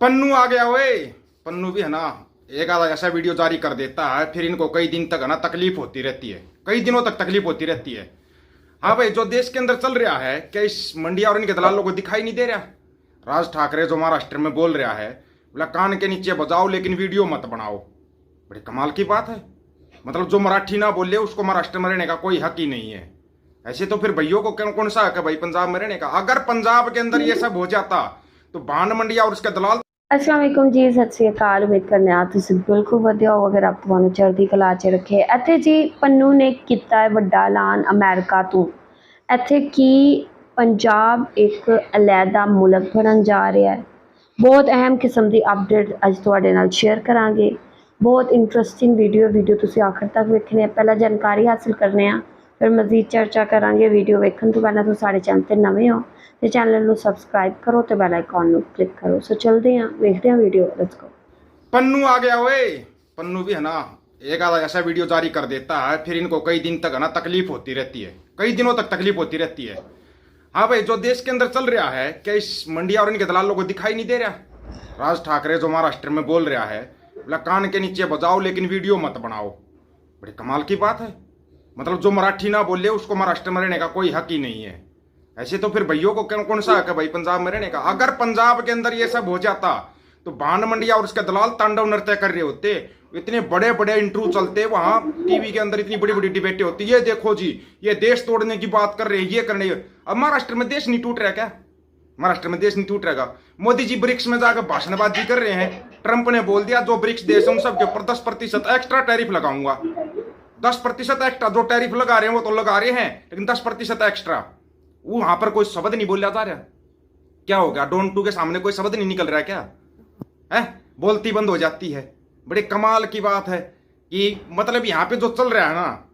पन्नू आ गया ओए। पन्नू भी है ना, एक आधा ऐसा वीडियो जारी कर देता है, फिर इनको कई दिन तक है ना तकलीफ़ होती रहती है। कई दिनों तक तकलीफ़ होती रहती है। हाँ भाई, जो देश के अंदर चल रहा है, क्या इस मंडिया और इनके दलालों को दिखाई नहीं दे रहा? राज ठाकरे जो महाराष्ट्र में बोल रहा है, बोला, कान के नीचे बजाओ, लेकिन वीडियो मत बनाओ। बड़ी कमाल की बात है। मतलब जो मराठी ना बोले, उसको महाराष्ट्र में रहने का कोई हक ही नहीं है। ऐसे तो फिर भैयों को कौन सा हक है भाई, पंजाब में रहने का? अगर पंजाब के अंदर ये सब हो जाता तो बाण मंडिया और उसके दलाल ਅਸਲਾਮ ਵਾਲੇਕੁਮ ਜੀ ਸਤਿ ਸ੍ਰੀ ਅਕਾਲ। ਉਮੀਦ ਕਰਨੇ ਆ ਤੁਸੀਂ ਬਿਲਕੁਲ ਵਧੀਆ ਹੋ ਅਗਰ ਆਪ ਤੁਹਾਨੂੰ ਚੜ੍ਹਦੀ ਕਲਾ 'ਚ ਰੱਖੇ। ਇੱਥੇ ਜੀ ਪੰਨੂ ਨੇ ਕੀਤਾ ਹੈ ਵੱਡਾ ਐਲਾਨ ਅਮਰੀਕਾ ਤੋਂ। ਇੱਥੇ ਕੀ ਪੰਜਾਬ ਇੱਕ ਅਲੈਦਾ ਮੁਲਕ ਬਣਨ ਜਾ ਰਿਹਾ ਹੈ। ਬਹੁਤ ਅਹਿਮ ਕਿਸਮ ਦੀ ਅਪਡੇਟ ਅੱਜ ਤੁਹਾਡੇ ਨਾਲ ਸ਼ੇਅਰ ਕਰਾਂਗੇ। ਬਹੁਤ ਇੰਟਰਸਟਿੰਗ ਵੀਡੀਓ ਵੀਡੀਓ ਤੁਸੀਂ ਆਖਰ ਤੱਕ ਵੇਖਣੀ ਹੈ ਪਹਿਲਾਂ ਜਾਣਕਾਰੀ ਹਾਸਲ ਕਰਨੇ ਆ। ਫਿਰ ਮਜ਼ੀਦ ਚਰਚਾ ਕਰਾਂਗੇ ਵੀਡੀਓ ਵੇਖਣ ਤੋਂ ਪਹਿਲਾਂ ਤੁਸੀਂ ਸਾਡੇ ਚੈਨਲ ਤੇ ਨਵੇਂ ਹੋ ਤੇ ਚੈਨਲ ਨੂੰ ਸਬਸਕ੍ਰਾਈਬ ਕਰੋ ਤੇ ਬੈਲ ਆਈਕਨ ਨੂੰ ਕਲਿੱਕ ਕਰੋ ਸੋ ਚਲਦੇ ਹਾਂ ਵੇਖਦੇ ਹਾਂ ਵੀਡੀਓ ਲੈਟਸ ਗੋ पन्नू आ गया ओए पन्नू भी है ना एक आधा ऐसा वीडियो जारी कर देता है फिर इनको कई दिन तक है ना तकलीफ होती रहती है कई दिनों तक तकलीफ होती रहती है हाँ भाई जो देश के अंदर चल रहा है क्या इस मंडिया और इनके दलालों को दिखाई नहीं दे रहा राज ठाकरे जो महाराष्ट्र में बोल रहा है बोला कान के नीचे बजाओ लेकिन वीडियो मत बनाओ बड़ी कमाल की बात है मतलब जो मराठी ना बोले, उसको महाराष्ट्र में रहने का कोई हक ही नहीं है। ऐसे तो फिर भैयों को कौन सा हक है भाई, पंजाब में रहने का? अगर पंजाब के अंदर ये सब हो जाता तो बाण मंडिया और उसके दलाल तांडव नृत्य कर रहे होते, इतने बड़े बड़े इंटरव्यू चलते, वहाँ टीवी के अंदर इतनी बड़ी बड़ी डिबेटें होती। ये देखो जी, ये देश तोड़ने की बात कर रहे हैं, ये करने। अब महाराष्ट्र में देश नहीं टूट रहा क्या? महाराष्ट्र में देश नहीं टूट रहेगा मोदी जी ब्रिक्स में जाकर भाषणबाजी कर रहे हैं। ट्रंप ने बोल दिया, जो ब्रिक्स देश है, उन सबके ऊपर दस प्रतिशत एक्स्ट्रा टैरिफ लगाऊँगा। दस प्रतिशत एक्स्ट्रा जो टैरिफ लगा रहे हैं, वो तो लगा रहे हैं, लेकिन दस प्रतिशत एक्स्ट्रा वहाँ पर कोई शब्द नहीं बोला जा रहा। क्या हो गया? डोंट टू के सामने कोई शब्द नहीं निकल रहा है क्या? है? बोलती बंद हो जाती है। बड़े कमाल की बात है कि मतलब यहाँ पे जो चल रहा है ना,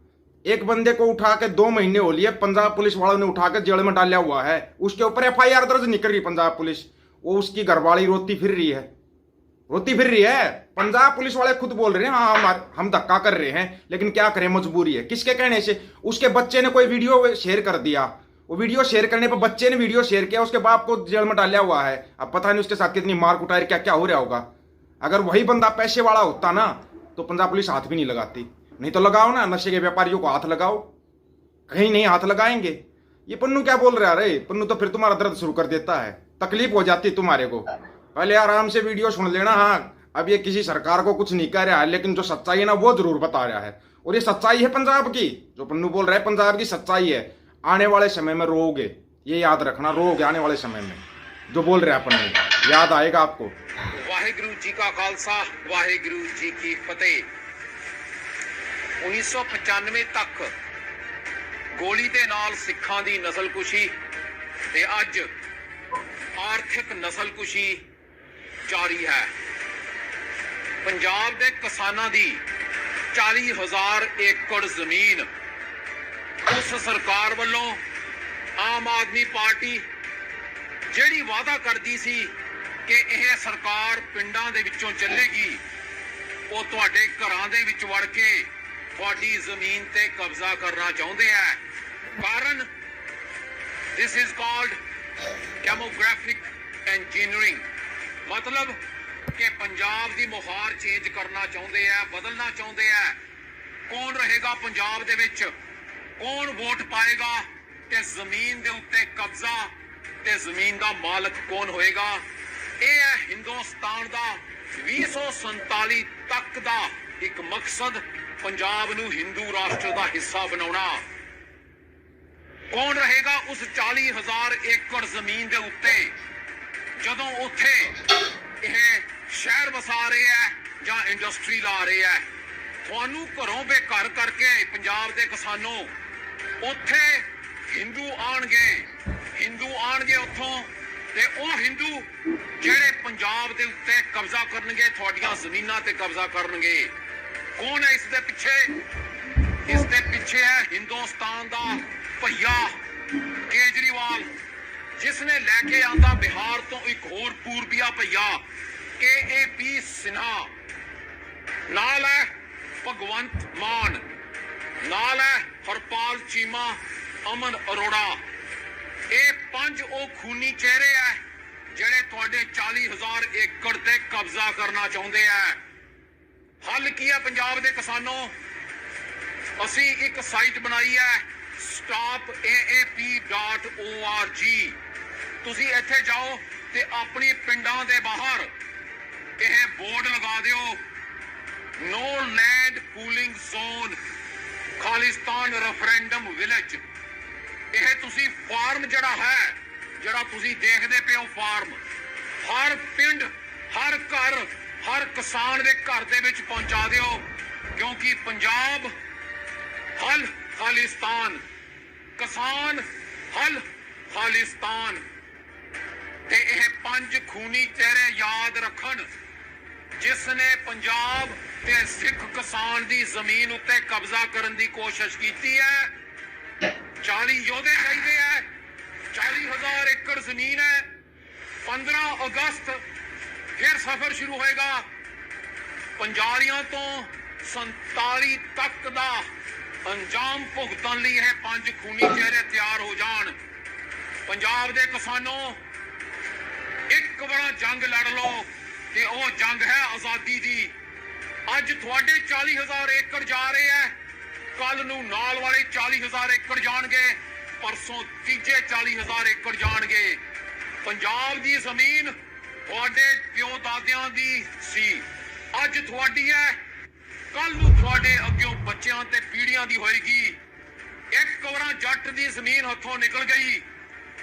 एक बंदे को उठा के दो महीने हो लिए, पंजाब पुलिस वालों ने उठा के जेल में डाला हुआ है। उसके ऊपर एफ़ आई आर दर्ज नहीं कर रही पंजाब पुलिस। वो उसकी घरवाली रोती फिर रही है। रोती फिर रही है। पंजाब पुलिस वाले खुद बोल रहे हैं हाँ हम हम धक्का कर रहे हैं, लेकिन क्या करें, मजबूरी है। किसके कहने से? उसके बच्चे ने कोई वीडियो शेयर कर दिया। वो वीडियो शेयर करने पर बच्चे ने वीडियो शेयर किया, उसके बाप को जेल में डाला हुआ है। अब पता नहीं उसके साथ कितनी मार कुटाई क्या क्या हो रहा होगा। अगर वही बंदा पैसे वाला होता ना तो पंजाब पुलिस हाथ भी नहीं लगाती। नहीं तो लगाओ ना, नशे के व्यापारियों को हाथ लगाओ। कहीं नहीं हाथ लगाएँगे। ये पन्नू क्या बोल रहा है? अरे, पन्नू तो फिर तुम्हारा दर्द शुरू कर देता है। तकलीफ़ हो जाती तुम्हारे को। पहले आराम से वीडियो सुन लेना हाँ अब ये किसी सरकार को कुछ नहीं कह रहा है लेकिन जो सच्चाई है ना वो जरूर बता रहा है और ये सच्चाई है पंजाब की जो पन्नू बोल रहा है पंजाब की सच्चाई है आने वाले समय में रोगे ये याद रखना रोगे आने वाले समय में जो बोल रहे हैं पन्नू याद आएगा आपको ਵਾਹਿਗੁਰੂ ਜੀ ਕਾ ਖਾਲਸਾ ਵਾਹਿਗੁਰੂ ਜੀ ਕੀ ਫਤਿਹ 1995 ਤੱਕ ਗੋਲੀ ਦੇ ਨਾਲ ਸਿੱਖਾਂ ਦੀ ਨਸਲਕੁਸ਼ੀ ਤੇ ਅੱਜ ਆਰਥਿਕ ਨਸਲਕੁਸ਼ੀ ਜਾਰੀ ਹੈ। ਪੰਜਾਬ ਦੇ ਕਿਸਾਨਾਂ ਦੀ 40000 ਏਕੜ ਜ਼ਮੀਨ ਉਸ ਸਰਕਾਰ ਵੱਲੋਂ ਆਮ ਆਦਮੀ ਪਾਰਟੀ ਜਿਹੜੀ ਵਾਅਦਾ ਕਰਦੀ ਸੀ ਕਿ ਇਹ ਸਰਕਾਰ ਪਿੰਡਾਂ ਦੇ ਵਿੱਚੋਂ ਚੱਲੇਗੀ, ਉਹ ਤੁਹਾਡੇ ਘਰਾਂ ਦੇ ਵਿੱਚ ਵੜ ਕੇ ਤੁਹਾਡੀ ਜ਼ਮੀਨ ਤੇ ਕਬਜ਼ਾ ਕਰਨਾ ਚਾਹੁੰਦੇ ਆ। ਕਾਰਨ, this is called demographic engineering ਮਤਲਬ ਕਿ ਪੰਜਾਬ ਦੀ ਮੁਹਾਰ ਚੇਂਜ ਕਰਨਾ ਚਾਹੁੰਦੇ ਆ, ਬਦਲਣਾ ਚਾਹੁੰਦੇ ਆ। ਕੌਣ ਰਹੇਗਾ ਪੰਜਾਬ ਦੇ ਵਿੱਚ? ਕੌਣ ਵੋਟ ਪਾਏਗਾ? ਤੇ ਜ਼ਮੀਨ ਦੇ ਉੱਤੇ ਕਬਜ਼ਾ ਤੇ ਜ਼ਮੀਨ ਦਾ ਮਾਲਕ ਕੌਣ ਹੋਏਗਾ? ਇਹ ਹੈ ਹਿੰਦੁਸਤਾਨ ਦਾ 2047 ਤੱਕ ਦਾ ਇੱਕ ਮਕਸਦ, ਪੰਜਾਬ ਨੂੰ ਹਿੰਦੂ ਰਾਸ਼ਟਰ ਦਾ ਹਿੱਸਾ ਬਣਾਉਣਾ। ਕੌਣ ਰਹੇਗਾ ਉਸ 40000 ਏਕੜ ਜ਼ਮੀਨ ਦੇ ਉੱਤੇ? ਜਦੋਂ ਉੱਥੇ ਇਹ ਸ਼ਹਿਰ ਵਸਾ ਰਹੇ ਹੈ ਜਾਂ ਇੰਡਸਟਰੀ ਲਾ ਰਹੇ ਹੈ, ਤੁਹਾਨੂੰ ਘਰੋਂ ਬੇਘਰ ਕਰਕੇ ਪੰਜਾਬ ਦੇ ਕਿਸਾਨੋ, ਉੱਥੇ ਹਿੰਦੂ ਆਣਗੇ ਹਿੰਦੂ ਆਣਗੇ ਉੱਥੋਂ ਤੇ ਉਹ ਹਿੰਦੂ ਜਿਹੜੇ ਪੰਜਾਬ ਦੇ ਉੱਤੇ ਕਬਜ਼ਾ ਕਰਨਗੇ, ਤੁਹਾਡੀਆਂ ਜ਼ਮੀਨਾਂ ਤੇ ਕਬਜ਼ਾ ਕਰਨਗੇ। ਕੌਣ ਹੈ ਇਸ ਦੇ ਪਿੱਛੇ? ਇਸ ਦੇ ਪਿੱਛੇ ਹੈ ਹਿੰਦੁਸਤਾਨ ਦਾ ਭਈਆ ਕੇਜਰੀਵਾਲ। ਜਿਸ ਨੇ ਲੈ ਕੇ ਆਂਦਾ ਬਿਹਾਰ ਤੋਂ ਇੱਕ ਹੋਰ ਪੂਰਬੀਆ ਭਈਆ, ਕੇ ਏ ਪੀ ਸਿਨਹਾ। ਨਾਲ ਹੈ ਭਗਵੰਤ ਮਾਨ। ਨਾਲ ਹੈ ਹਰਪਾਲ ਚੀਮਾ, ਅਮਨ ਅਰੋੜਾ। ਇਹ ਪੰਜ ਉਹ ਖੂਨੀ ਚਿਹਰੇ ਆ ਜਿਹੜੇ ਤੁਹਾਡੇ 40000 ਏਕੜ ਤੇ ਕਬਜ਼ਾ ਕਰਨਾ ਚਾਹੁੰਦੇ ਆ। ਹੱਲ ਕੀ ਹੈ ਪੰਜਾਬ ਦੇ ਕਿਸਾਨੋ? ਅਸੀਂ ਇੱਕ ਸਾਈਟ ਬਣਾਈ ਹੈ stopaap.org ਤੁਸੀਂ ਇੱਥੇ ਜਾਓ ਤੇ ਆਪਣੀ ਪਿੰਡਾਂ ਦੇ ਬਾਹਰ ਇਹ ਬੋਰਡ ਲਗਾ ਦਿਓ। No land cooling zone Khalistan referendum village ਇਹ ਤੁਸੀਂ ਫਾਰਮ ਜਿਹੜਾ ਹੈ, ਜਿਹੜਾ ਤੁਸੀਂ ਦੇਖਦੇ ਪਿਓ ਫਾਰਮ ਹਰ ਪਿੰਡ, ਹਰ ਘਰ, ਹਰ ਕਿਸਾਨ ਦੇ ਘਰ ਦੇ ਵਿੱਚ ਪਹੁੰਚਾ ਦਿਓ, ਕਿਉਂਕਿ ਪੰਜਾਬ ਹਲ ਖਾਲਿਸਤਾਨ, ਕਿਸਾਨ ਹਲ ਖਾਲਿਸਤਾਨ। ਤੇ ਇਹ ਪੰਜ ਖੂਨੀ ਚਿਹਰੇ ਯਾਦ ਰੱਖਣ ਜਿਸ ਨੇ ਪੰਜਾਬ ਤੇ ਸਿੱਖ ਕਿਸਾਨ ਦੀ ਜ਼ਮੀਨ ਉੱਤੇ ਕਬਜ਼ਾ ਕਰਨ ਦੀ ਕੋਸ਼ਿਸ਼ ਕੀਤੀ ਹੈ। 40 ਯੋਧੇ ਚਾਹੀਦੇ ਹੈ 40000 ਏਕੜ ਜ਼ਮੀਨ ਹੈ। 15 ਅਗਸਤ ਫਿਰ ਸਫ਼ਰ ਸ਼ੁਰੂ ਹੋਏਗਾ। ਪੰਜਾਲੀਆਂ ਤੋਂ 47 ਤੱਕ ਦਾ ਅੰਜਾਮ ਭੁਗਤਣ ਲਈ ਇਹ ਪੰਜ ਖੂਨੀ ਚਿਹਰੇ ਤਿਆਰ ਹੋ ਜਾਣ। ਪੰਜਾਬ ਦੇ ਕਿਸਾਨੋ ਇੱਕ ਵਾਰ ਜੰਗ ਲੜ ਲਓ ਤੇ ਉਹ ਜੰਗ ਹੈ ਆਜ਼ਾਦੀ ਦੀ। ਅੱਜ ਤੁਹਾਡੇ 40000 ਏਕੜ ਜਾ ਰਹੇ ਹੈ। ਕੱਲ ਨੂੰ ਨਾਲ ਵਾਲੇ 40000 ਏਕੜ ਜਾਣਗੇ, ਪਰਸੋਂ ਤੀਜੇ 40000 ਏਕੜ ਜਾਣਗੇ। ਪੰਜਾਬ ਦੀ ਜ਼ਮੀਨ ਤੁਹਾਡੇ ਪਿਓ ਦਾਦਿਆਂ ਦੀ ਸੀ। ਅੱਜ ਤੁਹਾਡੀ ਹੈ। ਕੱਲ ਨੂੰ ਤੁਹਾਡੇ ਅੱਗੇ ਬੱਚਿਆਂ ਤੇ ਪੀੜ੍ਹੀਆਂ ਦੀ ਹੋਏਗੀ। ਇੱਕ ਵਾਰ ਜੱਟ ਦੀ ਜ਼ਮੀਨ ਹੱਥੋਂ ਨਿਕਲ ਗਈ।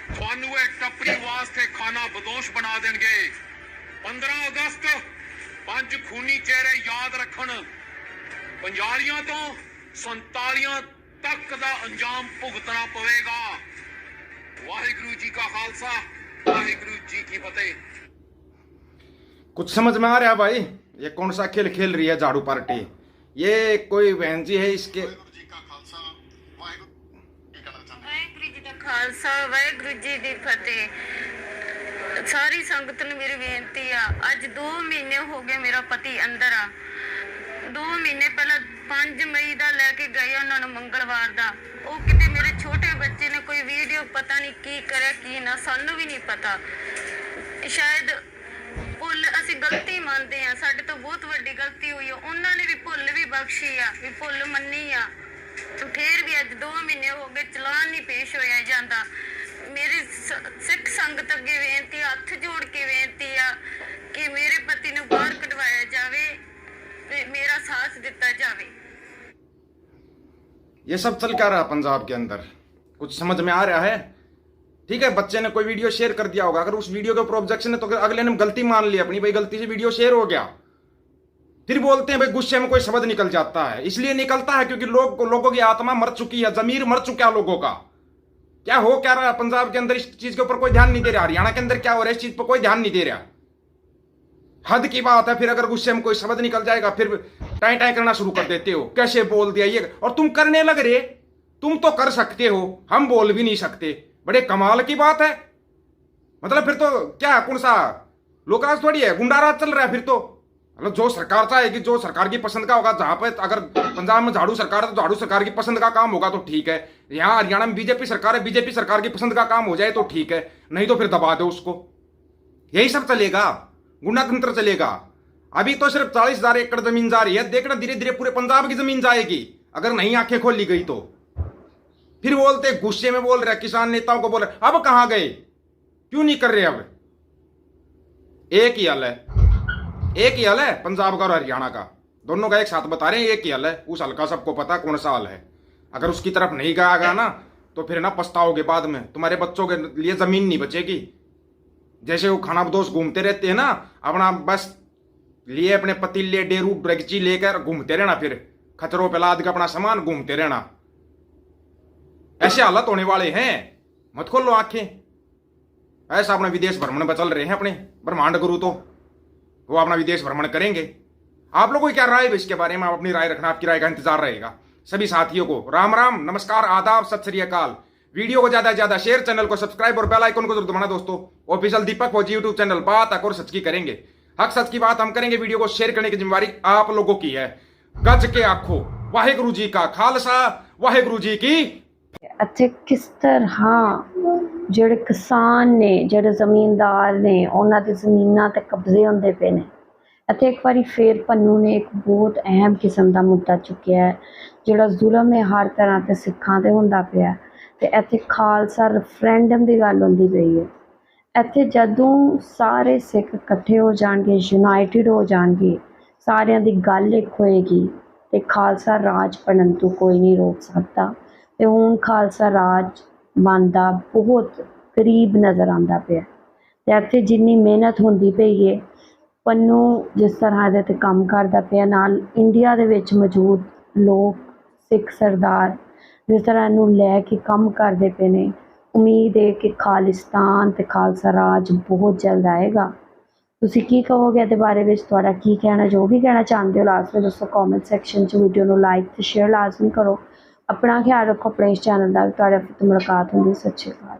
ਤੁਹਾਨੂੰ ਇਹ ਟੱਪਰੀ ਵਾਸਤੇ ਖਾਨਾ ਬਦੋਸ਼ ਬਣਾ ਦੇਣਗੇ 15 ਅਗਸਤ ਪੰਜ ਖੂਨੀ ਚਿਹਰੇ ਯਾਦ ਰੱਖਣ ਪੰਜਾਲੀਆਂ ਤੋਂ 47 ਤੱਕ ਦਾ ਅੰਜਾਮ ਭੁਗਤਣਾ ਪਵੇਗਾ ਵਾਹਿਗੁਰੂ ਜੀ ਕਾ ਖਾਲਸਾ ਵਾਹਿਗੁਰੂ ਜੀ ਕੀ ਫਤਿਹ कुछ समझ में आ रहा है भाई ये कौन सा खेल खेल रही है झाड़ू पार्टी ये कोई बहन जी है इसके ਖਾਲਸਾ, ਵਾਹਿਗੁਰੂ ਜੀ ਦੀ ਫਤਿਹ। ਸਾਰੀ ਸੰਗਤ ਨੂੰ ਮੇਰੀ ਬੇਨਤੀ ਆ, ਅੱਜ 2 ਮਹੀਨੇ ਹੋ ਗਏ ਮੇਰਾ ਪਤੀ ਅੰਦਰ ਆ। 2 ਮਹੀਨੇ ਪਹਿਲਾਂ 5 ਮਈ ਦਾ ਲੈ ਕੇ ਗਏ ਉਹਨਾਂ ਨੂੰ ਮੰਗਲਵਾਰ ਦਾ। ਉਹ ਕਿਤੇ ਮੇਰੇ ਛੋਟੇ ਬੱਚੇ ਨੇ ਕੋਈ ਵੀਡੀਓ ਪਤਾ ਨਹੀਂ ਕੀ ਕਰਿਆ, ਕੀ ਨਾ, ਸਾਨੂੰ ਵੀ ਨਹੀਂ ਪਤਾ। ਸ਼ਾਇਦ ਭੁੱਲ, ਅਸੀਂ ਗਲਤੀ ਮੰਨਦੇ ਆ, ਸਾਡੇ ਤੋਂ ਬਹੁਤ ਵੱਡੀ ਗਲਤੀ ਹੋਈ ਆ। ਉਹਨਾਂ ਨੇ ਵੀ ਭੁੱਲ ਵੀ ਬਖਸ਼ੀ ਆ, ਵੀ ਭੁੱਲ ਮੰਨੀ ਆ। ਫੇਰ ਵੀ ਅੱਜ 2 ਮਹੀਨੇ ਹੋ ਗਏ ਚਲਾਨ ਨਹੀਂ ਪੇਸ਼ ਹੋਇਆ ਜਾਂਦਾ ਮੇਰੀ ਸ- ਸਿੱਖ ਸੰਗਤ ਅੱਗੇ ਬੇਨਤੀ ਆ, ਹੱਥ ਜੋੜ ਕੇ ਬੇਨਤੀ ਆ ਕਿ ਮੇਰੇ ਪਤੀ ਨੂੰ ਬਾਹਰ ਕਢਵਾਇਆ ਜਾਵੇ ਤੇ ਮੇਰਾ ਸਾਥ ਦਿੱਤਾ ਜਾਵੇ ये सब चल क्या रहा है पंजाब के अंदर कुछ समझ में आ रहा है ठीक है बच्चे ने कोई वीडियो शेयर कर दिया होगा अगर उस वीडियो के ऊपर ऑब्जेक्शन है तो अगले ने गलती मान ली अपनी भाई गलती से वीडियो शेयर हो गया फिर बोलते हैं, भाई, गुस्से में कोई शब्द निकल जाता है। इसलिए निकलता है क्योंकि लोग लोगों की आत्मा मर चुकी है, जमीर मर चुका है लोगों का। क्या हो क्या रहा है? पंजाब के अंदर इस चीज़ के ऊपर कोई ध्यान नहीं दे रहा हरियाणा के अंदर क्या हो रहा है? इस चीज़ पर कोई ध्यान नहीं दे रहा हद की बात है, फिर अगर गुस्से में कोई शब्द निकल जाएगा, फिर टाई टाई करना शुरू कर देते हो। कैसे बोल दिया ये? और तुम करने लग रहे, तुम तो कर सकते हो, हम बोल भी नहीं सकते। बड़े कमाल की बात है। मतलब फिर तो क्या, कौन सा? लोकराज थोड़ी है, गुंडाराज चल रहा है फिर तो। मतलब जो सरकार चाहेगी जो सरकार की पसंद का होगा, जहाँ पे अगर पंजाब में झाड़ू सरकार है तो झाड़ू सरकार की पसंद का काम होगा तो ठीक है। यहाँ हरियाणा में बीजेपी सरकार है, बीजेपी सरकार की पसंद का काम हो जाए तो ठीक है, नहीं तो फिर दबा दो उसको। यही सब चलेगा गुंडातंत्र चलेगा। अभी तो सिर्फ़ चालीस हज़ार एकड़ ज़मीन जा रही है देखना धीरे धीरे पूरे पंजाब की ज़मीन जाएगी, अगर नहीं आँखें खोली गई तो। फिर बोलते, गुस्से में बोल रहे किसान नेताओं को बोल रहे, अब कहाँ गए? क्यों नहीं कर रहे अब? एक ही हल है। एक ही हल है पंजाब का और हरियाणा का। दोनों का एक साथ बता रहे हैं, एक ही हल है। उस हल का सबको पता कौन सा हल है। अगर उसकी तरफ़ नहीं गया गया ना तो फिर ना पछताओगे बाद में। तुम्हारे बच्चों के लिए ज़मीन नहीं बचेगी। जैसे वो खाना बदोश घूमते रहते हैं ना, अपना बस लिए अपने पतीले, डेरू डेगची लेकर घूमते रहना फिर। खतरों पे लाद के अपना सामान घूमते रहना। ऐसे हालत होने वाले हैं। मत खोलो आँखें। ऐसा अपने विदेश भ्रमण में चल रहे हैं अपने। ब्रह्मांड गुरु तो। वो अपना विदेश भ्रमण करेंगे। आप लोगों की क्या राय है इसके बारे में? आप अपनी राय रखना, आपकी राय का इंतज़ार रहेगा। सभी साथियों को राम राम, नमस्कार, आदाब, सत श्रीकाल वीडियो को ज़्यादा से ज़्यादा शेयर, चैनल को सब्सक्राइब और बेल आइकन को ज़रूर दबाना दोस्तों। ऑफिशियल दीपक फौजी यूट्यूब चैनल बात हक सच की करेंगे। हक सच की बात हम करेंगे। वीडियो को शेयर करने की जिम्मेवारी आप लोगों की है। गज के आँखों वाहे गुरु जी का खालसा वाहे गुरु जी की अच्छे किस तरह ਜਿਹੜੇ ਕਿਸਾਨ ਨੇ, ਜਿਹੜੇ ਜ਼ਮੀਂਦਾਰ ਨੇ, ਉਹਨਾਂ ਦੀ ਜ਼ਮੀਨਾਂ ਤੇ ਕਬਜ਼ੇ ਹੁੰਦੇ ਪਏ ਨੇ। ਅਤੇ ਇੱਕ ਵਾਰੀ ਫੇਰ ਪੰਨੂ ਨੇ ਇੱਕ ਬਹੁਤ ਅਹਿਮ ਕਿਸਮ ਦਾ ਮੁੱਦਾ ਚੁੱਕਿਆ ਹੈ, ਜਿਹੜਾ ਜ਼ੁਲਮ ਹੈ ਹਰ ਤਰ੍ਹਾਂ ਤੇ ਸਿੱਖਾਂ ਤੇ ਹੁੰਦਾ ਪਿਆ ਹੈ। ਤੇ ਇੱਥੇ ਖਾਲਸਾ ਰੈਫਰੈਂਡਮ ਦੀ ਗੱਲ ਹੁੰਦੀ ਪਈ ਹੈ। ਇੱਥੇ ਜਦੋਂ ਸਾਰੇ ਸਿੱਖ ਇਕੱਠੇ ਹੋ ਜਾਣਗੇ ਯੂਨਾਈਟਿਡ ਹੋ ਜਾਣਗੇ, ਸਾਰਿਆਂ ਦੀ ਗੱਲ ਇੱਕ ਹੋਏਗੀ, ਤੇ ਖਾਲਸਾ ਰਾਜ ਬਣਨ ਤੋਂ ਕੋਈ ਨਹੀਂ ਰੋਕ ਸਕਦਾ। ਤੇ ਹੁਣ ਖਾਲਸਾ ਰਾਜ ਬਣਦਾ ਬਹੁਤ ਕਰੀਬ ਨਜ਼ਰ ਆਉਂਦਾ ਪਿਆ। ਅਤੇ ਇੱਥੇ ਜਿੰਨੀ ਮਿਹਨਤ ਹੁੰਦੀ ਪਈ ਹੈ ਪੰਨੂ ਜਿਸ ਤਰ੍ਹਾਂ ਇਹਦੇ ਤੇ ਕੰਮ ਕਰਦਾ ਪਿਆ, ਨਾਲ ਇੰਡੀਆ ਦੇ ਵਿੱਚ ਮੌਜੂਦ ਲੋਕ, ਸਿੱਖ ਸਰਦਾਰ ਜਿਸ ਤਰ੍ਹਾਂ ਇਹਨੂੰ ਲੈ ਕੇ ਕੰਮ ਕਰਦੇ ਪਏ ਨੇ, ਉਮੀਦ ਹੈ ਕਿ ਖਾਲਿਸਤਾਨ ਅਤੇ ਖਾਲਸਾ ਰਾਜ ਬਹੁਤ ਜਲਦ ਆਏਗਾ। ਤੁਸੀਂ ਕੀ ਕਹੋਗੇ ਇਹਦੇ ਬਾਰੇ ਵਿੱਚ? ਤੁਹਾਡਾ ਕੀ ਕਹਿਣਾ, ਜੋ ਵੀ ਕਹਿਣਾ ਚਾਹੁੰਦੇ ਹੋ ਲਾਜ਼ਮੀ ਦੱਸੋ ਕਮੈਂਟ ਸੈਕਸ਼ਨ 'ਚ ਵੀਡੀਓ ਨੂੰ ਲਾਈਕ ਤੇ ਸ਼ੇਅਰ ਲਾਜ਼ਮੀ ਕਰੋ। ਆਪਣਾ ਖਿਆਲ ਰੱਖੋ ਆਪਣੇ ਇਸ ਚੈਨਲ ਦਾ ਵੀ ਤੁਹਾਡੇ ਨਾਲ ਮੁਲਾਕਾਤ ਹੁੰਦੀ ਸਤਿ ਸ਼੍ਰੀ ਅਕਾਲ।